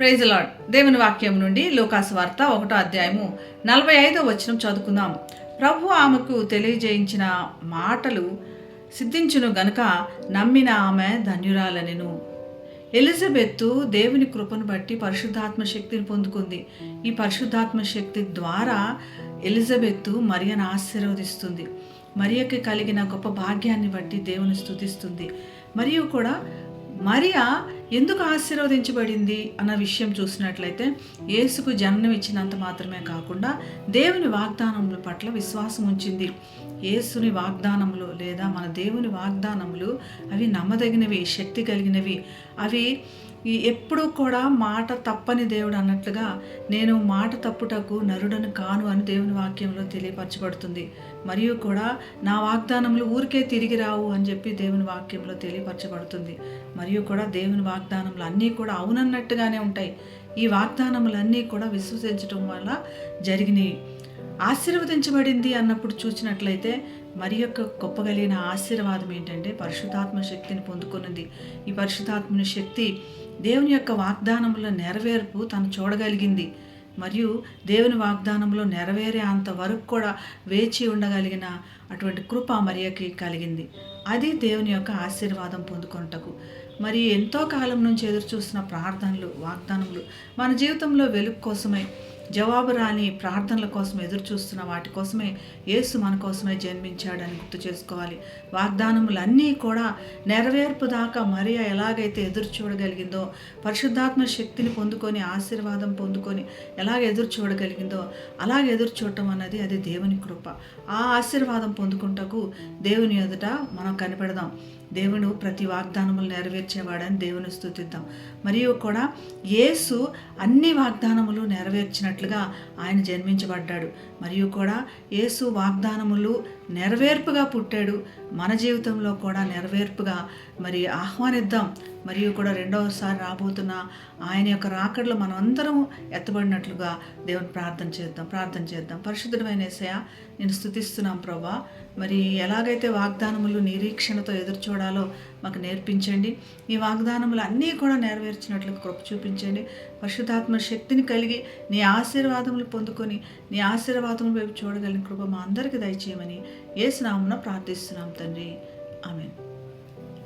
Praise lord. దేవుని వాక్యం నుండి లోకాసు వార్త ఒకటో అధ్యాయము నలభై ఐదో వచనం చదువుకుందాం. ప్రభు ఆమెకు తెలియజేయించిన మాటలు సిద్ధించును గనుక నమ్మిన ఆమె ధన్యురాలనెను. ఎలిజబెత్తు దేవుని కృపను బట్టి పరిశుద్ధాత్మ శక్తిని పొందుకుంది. ఈ పరిశుద్ధాత్మ శక్తి ద్వారా ఎలిజబెత్తు మరియను ఆశీర్వదిస్తుంది. మరియకి కలిగిన గొప్ప భాగ్యాన్ని బట్టి దేవుని స్థుతిస్తుంది. మరియు కూడా మరియా ఎందుకు ఆశీర్వదించబడింది అన్న విషయం చూసినట్లయితే యేసుకు జన్మం ఇచ్చినంత మాత్రమే కాకుండా దేవుని వాగ్దానముల పట్ల విశ్వాసం ఉంచింది. యేసుని వాగ్దానములు లేదా మన దేవుని వాగ్దానములు అవి నమ్మదగినవి శక్తి కలిగినవి. అవి ఎప్పుడూ కూడా మాట తప్పని దేవుడు అన్నట్లుగా నేను మాట తప్పుటకు నరుడను కాను అని దేవుని వాక్యంలో తెలియపరచబడుతుంది. మరియు కూడా నా వాగ్దానములు ఊరికే తిరిగి రావు అని చెప్పి దేవుని వాక్యంలో తెలియపరచబడుతుంది. మరియు కూడా దేవుని వాగ్దానములు అన్నీ కూడా అవునన్నట్టుగానే ఉంటాయి. ఈ వాగ్దానములన్నీ కూడా విశ్వసించడం వల్ల జరిగినాయి ఆశీర్వదించబడింది అన్నప్పుడు చూసినట్లయితే మరి యొక్క గొప్పగలిగిన ఆశీర్వాదం ఏంటంటే పరిశుద్ధాత్మ శక్తిని పొందుకున్నది ఈ పరిశుద్ధాత్మని శక్తి దేవుని యొక్క వాగ్దానముల నెరవేర్పు తను చూడగలిగింది. మరియు దేవుని వాగ్దానంలో నెరవేరే అంత వరకు కూడా వేచి ఉండగలిగిన అటువంటి కృప మరియకి కలిగింది. అది దేవుని యొక్క ఆశీర్వాదం పొందుకొనుటకు. మరి ఎంతో కాలం నుంచి ఎదురు చూసిన ప్రార్థనలు వాగ్దానములు మన జీవితంలో వెలుగు కోసమై జవాబు రాని ప్రార్థనల కోసం ఎదురు చూస్తున్న వాటి కోసమే యేసు మన కోసమే జన్మించాడని గుర్తు చేసుకోవాలి. వాగ్దానములన్నీ కూడా నెరవేర్పు దాకా మరియా ఎలాగైతే ఎదురు చూడగలిగిందో పరిశుద్ధాత్మ శక్తిని పొందుకొని ఆశీర్వాదం పొందుకొని ఎలాగ ఎదురు చూడగలిగిందో అలాగ ఎదురు చూడటం అన్నది అది దేవుని కృప. ఆ ఆశీర్వాదం పొందుకుంటకు దేవుని ఎదుట మనం కనిపెడదాం. దేవుడు ప్రతి వాగ్దానములు నెరవేర్చేవాడని దేవుని స్థుతిద్దాం. మరియు కూడా యేసు అన్ని వాగ్దానములు నెరవేర్చినట్లుగా ఆయన జన్మించబడ్డాడు. మరియు కూడా యేసు వాగ్దానములు నెరవేర్పుగా పుట్టాడు. మన జీవితంలో కూడా నెరవేర్పుగా మరి ఆహ్వానిద్దాం. మరియు కూడా రెండవసారి రాబోతున్న ఆయన యొక్క రాకడలో మనం అందరం ఎత్తబడినట్లుగా దేవుని ప్రార్థన చేద్దాం ప్రార్థన చేద్దాం. పరిశుద్ధమైన ఏసయ నేను స్థుతిస్తున్నాం ప్రభా. మరి ఎలాగైతే వాగ్దానములు నిరీక్షణతో ఎదురు చూడాలో మాకు నేర్పించండి. ఈ వాగ్దానములు అన్నీ కూడా నెరవేర్చినట్లు కృప చూపించండి. పరిశుద్ధాత్మ శక్తిని కలిగి నీ ఆశీర్వాదములు పొందుకొని నీ ఆశీర్వాదములు వైపు చూడగలిగిన కృప మా అందరికీ దయచేయమని ఏసునామున ప్రార్థిస్తున్నాం తండ్రి. ఆమెను.